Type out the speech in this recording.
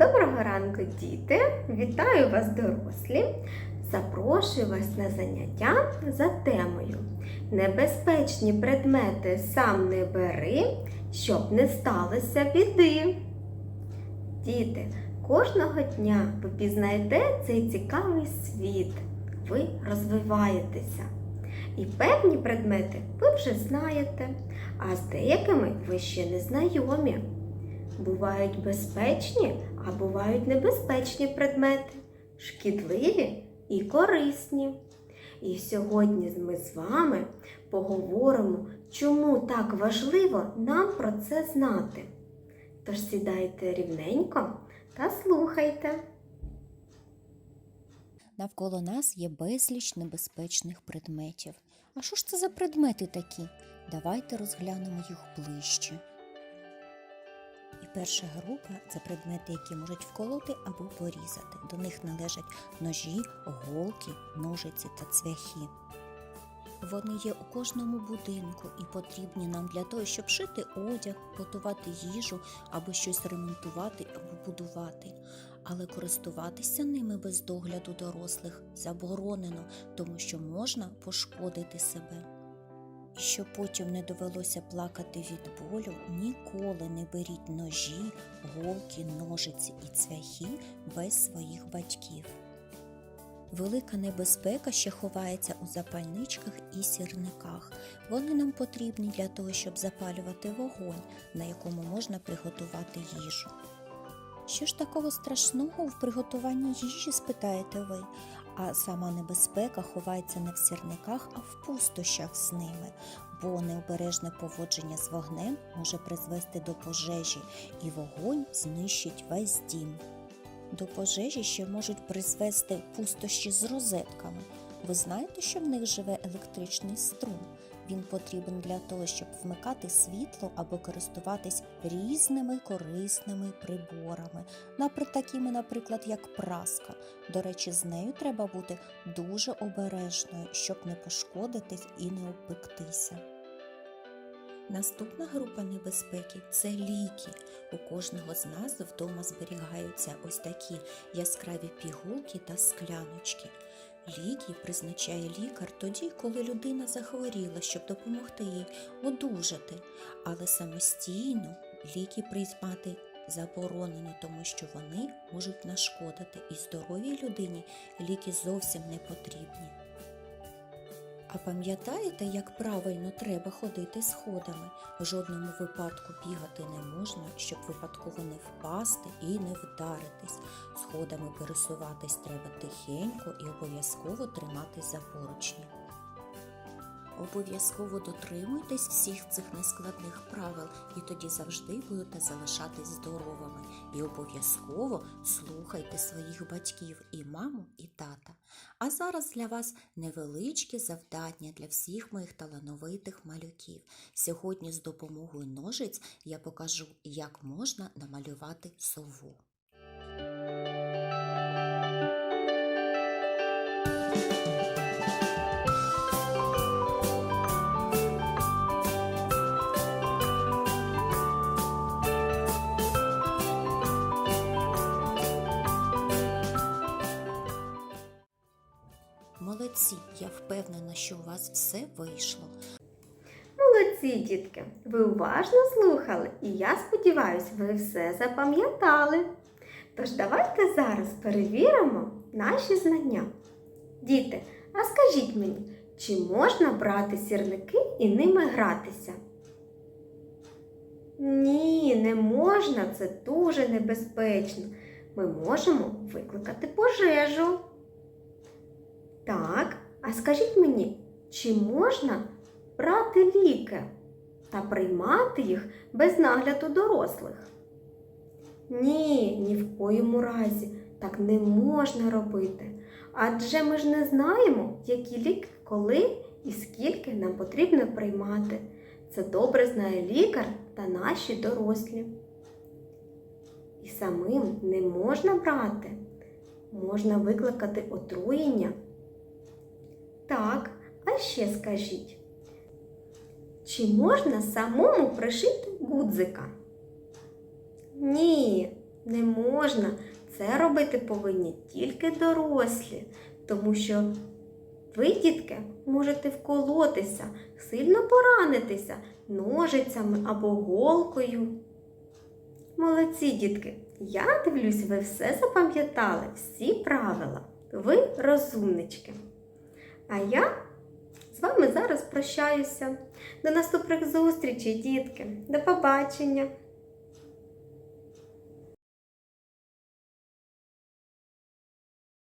Доброго ранку, діти! Вітаю вас, дорослі! Запрошую вас на заняття за темою Небезпечні предмети сам не бери, щоб не сталося біди. Діти, кожного дня ви пізнаєте цей цікавий світ. Ви розвиваєтеся. І певні предмети ви вже знаєте, а з деякими ви ще не знайомі. Бувають безпечні, а бувають небезпечні предмети, шкідливі і корисні. І сьогодні ми з вами поговоримо, чому так важливо нам про це знати. Тож сідайте рівненько та слухайте. Навколо нас є безліч небезпечних предметів. А що ж це за предмети такі? Давайте розглянемо їх ближче. Перша група це предмети, які можуть вколоти або порізати. До них належать ножі, голки, ножиці та цвяхи. Вони є у кожному будинку і потрібні нам для того, щоб шити одяг, готувати їжу або щось ремонтувати або будувати. Але користуватися ними без догляду дорослих заборонено, тому що можна пошкодити себе. Щоб потім не довелося плакати від болю, ніколи не беріть ножі, голки, ножиці і цвяхи без своїх батьків. Велика небезпека ще ховається у запальничках і сірниках. Вони нам потрібні для того, щоб запалювати вогонь, на якому можна приготувати їжу. Що ж такого страшного в приготуванні їжі, спитаєте ви? А сама небезпека ховається не в сірниках, а в пустощах з ними, бо необережне поводження з вогнем може призвести до пожежі, і вогонь знищить весь дім. До пожежі ще можуть призвести пустощі з розетками. Ви знаєте, що в них живе електричний струм? Він потрібен для того, щоб вмикати світло або користуватись різними корисними приборами, наприклад, такими, наприклад, як праска. До речі, з нею треба бути дуже обережною, щоб не пошкодитись і не обпектися. Наступна група небезпеки це ліки. У кожного з нас вдома зберігаються ось такі яскраві пігулки та скляночки. Ліки призначає лікар тоді, коли людина захворіла, щоб допомогти їй одужати, але самостійно ліки приймати заборонено, тому що вони можуть нашкодити і здоровій людині ліки зовсім не потрібні. А пам'ятаєте, як правильно треба ходити сходами? В жодному випадку бігати не можна, щоб випадково не впасти і не вдаритись. Сходами пересуватись треба тихенько і обов'язково триматись за поручні. Обов'язково дотримуйтесь всіх цих нескладних правил, і тоді завжди будете залишатись здоровими. І обов'язково слухайте своїх батьків і маму, і тата. А зараз для вас невеличке завдання для всіх моїх талановитих малюків. Сьогодні з допомогою ножиць я покажу, як можна намалювати сову. Молодці, я впевнена, що у вас все вийшло. Молодці, дітки! Ви уважно слухали, і я сподіваюся, ви все запам'ятали. Тож давайте зараз перевіримо наші знання. Діти, а скажіть мені, чи можна брати сірники і ними гратися? Ні, не можна, це дуже небезпечно. Ми можемо викликати пожежу. Так, а скажіть мені, чи можна брати ліки та приймати їх без нагляду дорослих? Ні, ні в коєму разі так не можна робити. Адже ми ж не знаємо, які ліки, коли і скільки нам потрібно приймати. Це добре знає лікар та наші дорослі. І самим не можна брати. Можна викликати отруєння. Так, а ще скажіть, чи можна самому пришити гудзика? Ні, Не можна. Це робити повинні тільки дорослі, тому що ви, дітки, можете вколотися, сильно поранитися ножицями або голкою. Молодці, дітки! Я дивлюсь, ви все запам'ятали, всі правила. Ви розумнички. А я з вами зараз прощаюся. До наступних зустрічей, дітки. До побачення!